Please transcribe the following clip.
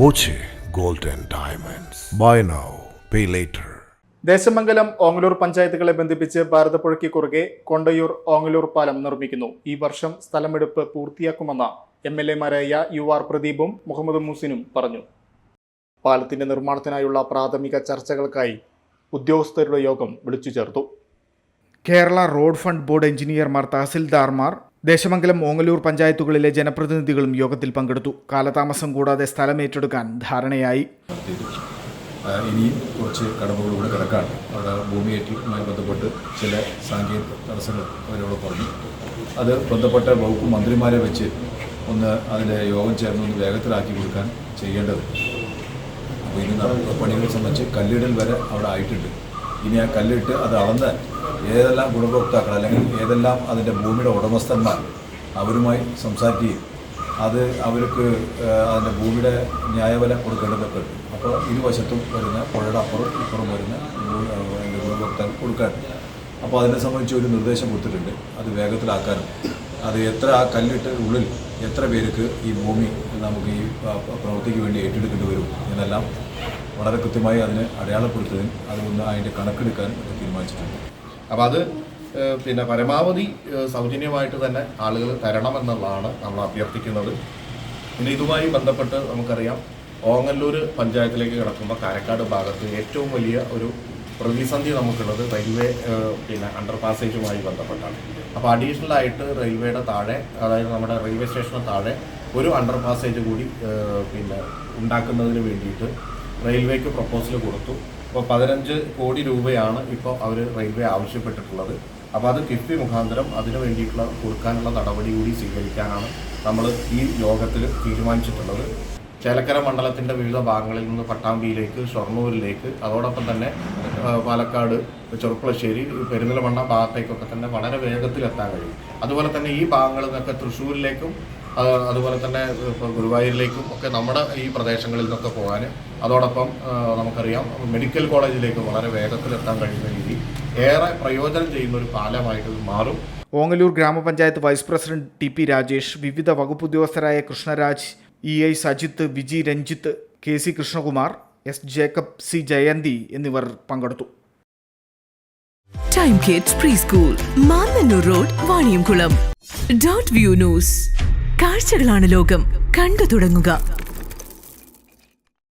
Boche gold and Diamonds. Buy now, pay later. Deshamangalam Ongallur പഞ്ചായത്തുകളെ ബന്ധിപ്പിച്ച് ഭാരതപ്പുഴയ്ക്ക് കുറുകെ കൊണ്ടയൂർ ഓങ്ങലൂർ പാലം നിർമ്മിക്കുന്നു ഈ വർഷം സ്ഥലമെടുപ്പ് പൂർത്തിയാക്കുമെന്ന എം എൽ എമാരായ യു ആർ പ്രദീപും മുഹമ്മദ് മൂസിനും പറഞ്ഞു പാലത്തിന്റെ നിർമ്മാണത്തിനായുള്ള പ്രാഥമിക ചർച്ചകൾക്കായി ഉദ്യോഗസ്ഥരുടെ യോഗം വിളിച്ചു ചേർത്തു കേരള റോഡ് ഫണ്ട് ബോർഡ് എഞ്ചിനീയർമാർ തഹസിൽദാർമാർ ദേശമംഗലം ഓങ്ങലൂർ പഞ്ചായത്തുകളിലെ ജനപ്രതിനിധികളും യോഗത്തിൽ പങ്കെടുത്തു. കാലതാമസം കൂടാതെ സ്ഥലം ഏറ്റെടുക്കാൻ ധാരണയായി. ഇനിയും കുറച്ച് കടമകൾ കൂടെ കിടക്കാണ്. അവിടെ ഭൂമിയേറ്റുമായി ബന്ധപ്പെട്ട് ചില സാങ്കേതിക തടസ്സങ്ങൾ അവരോട് പറഞ്ഞു. അത് ബന്ധപ്പെട്ട വകുപ്പ് മന്ത്രിമാരെ വെച്ച് ഒന്ന് അതിന്റെ യോഗം ചേർന്ന് ഒന്ന് വേഗത്തിലാക്കി കൊടുക്കാൻ ചെയ്യേണ്ടത്. അപ്പോൾ ഇനി നടക്കുന്ന പണികളെ സംബന്ധിച്ച് കല്ലിടൽ വരെ അവിടെ ആയിട്ടുണ്ട്. ഇനി ആ കല്ലിട്ട് അത് അളന്ന് ഏതെല്ലാം ഗുണഭോക്താക്കൾ അല്ലെങ്കിൽ ഏതെല്ലാം അതിന്റെ ഭൂമിയുടെ ഉടമസ്ഥന്മാർ അവരുമായി സംസാരിക്കുകയും അത് അവർക്ക് അതിന്റെ ഭൂമിയുടെ ന്യായവില കൊടുക്കേണ്ടതൊക്കെ അപ്പോൾ ഇരുവശത്തും വരുന്ന പുഴയുടെ അപ്പുറം ഇപ്പുറം വരുന്ന ഗുണഭോക്താക്കൾ കൊടുക്കാൻ. അപ്പോൾ അതിനെ സംബന്ധിച്ച് ഒരു നിർദ്ദേശം കൊടുത്തിട്ടുണ്ട്. അത് വേഗത്തിലാക്കാനും. അത് എത്ര ആ കല്ലിട്ട് ഉള്ളിൽ എത്ര പേർക്ക് ഈ ഭൂമി നമുക്ക് ഈ പ്രവൃത്തിക്ക് വേണ്ടി ഏറ്റെടുക്കേണ്ടി വരും എന്നെല്ലാം വളരെ കൃത്യമായി അതിനെ അടയാളപ്പെടുത്തുകയും അതൊന്ന് അതിന്റെ കണക്കെടുക്കാൻ തീരുമാനിച്ചിട്ടുണ്ട്. അപ്പോൾ അത് പിന്നെ പരമാവധി സൗജന്യമായിട്ട് തന്നെ ആളുകൾ തരണമെന്നുള്ളതാണ് നമ്മൾ അഭ്യർത്ഥിക്കുന്നത്. പിന്നെ ഇതുമായി ബന്ധപ്പെട്ട് നമുക്കറിയാം ഓങ്ങല്ലൂർ പഞ്ചായത്തിലേക്ക് കിടക്കുമ്പോൾ കാരക്കാട് ഭാഗത്ത് ഏറ്റവും വലിയ ഒരു പ്രതിസന്ധി നമുക്കുള്ളത് റെയിൽവേ പിന്നെ അണ്ടർ പാസേജുമായി ബന്ധപ്പെട്ടാണ്. അപ്പോൾ അഡീഷണൽ ആയിട്ട് റെയിൽവേയുടെ താഴെ അതായത് നമ്മുടെ റെയിൽവേ സ്റ്റേഷന് താഴെ ഒരു അണ്ടർ പാസേജ് കൂടി പിന്നെ ഉണ്ടാക്കുന്നതിന് വേണ്ടിയിട്ട് റെയിൽവേക്ക് പ്രപ്പോസൽ കൊടുത്തു. അപ്പോൾ പതിനഞ്ച് കോടി രൂപയാണ് ഇപ്പോൾ അവർ റെയിൽവേ ആവശ്യപ്പെട്ടിട്ടുള്ളത്. അപ്പോൾ അത് കിഫ്ബി മുഖാന്തരം അതിന് വേണ്ടിയിട്ടുള്ള കൊടുക്കാനുള്ള നടപടി കൂടി സ്വീകരിക്കാനാണ് നമ്മൾ ഈ യോഗത്തിൽ തീരുമാനിച്ചിട്ടുള്ളത്. ചേലക്കര മണ്ഡലത്തിന്റെ വിവിധ ഭാഗങ്ങളിൽ നിന്ന് പട്ടാമ്പിയിലേക്ക് ഷൊർണൂരിലേക്ക് അതോടൊപ്പം തന്നെ പാലക്കാട് ചെറുപ്പളശ്ശേരി പെരുന്നലമണ്ണ ഭാഗത്തേക്കൊക്കെ തന്നെ വളരെ വേഗത്തിൽ എത്താൻ കഴിയും. അതുപോലെ തന്നെ ഈ ഭാഗങ്ങളിൽ നിന്നൊക്കെ തൃശ്ശൂരിലേക്കും അതുപോലെ തന്നെ ഇപ്പോൾ ഗുരുവായൂരിലേക്കും ഒക്കെ നമ്മുടെ ഈ പ്രദേശങ്ങളിൽ നിന്നൊക്കെ പോകാൻ അതോടൊപ്പം നമുക്കറിയാം മെഡിക്കൽ കോളേജിലേക്ക് വളരെ വേഗത്തിൽ എത്താൻ കഴിയുന്ന രീതി. ഏറെ പ്രയോജനം ചെയ്യുന്ന ഒരു പാലമായിട്ട് മാറും. ഓങ്ങലൂർ ഗ്രാമപഞ്ചായത്ത് vice president T P Rajesh വിവിധ വകുപ്പ് ഉദ്യോഗസ്ഥരായ Krishnaraj E I Sajith Viji Ranjith K C Krishnakumar S Jacob C Jayanthi എന്നിവർ പങ്കെടുത്തു. Time kids pre school Mannanur road Vaniyamkulam dot view news കാഴ്ചകളാണ് ലോകം. കണ്ടു തുടങ്ങുക.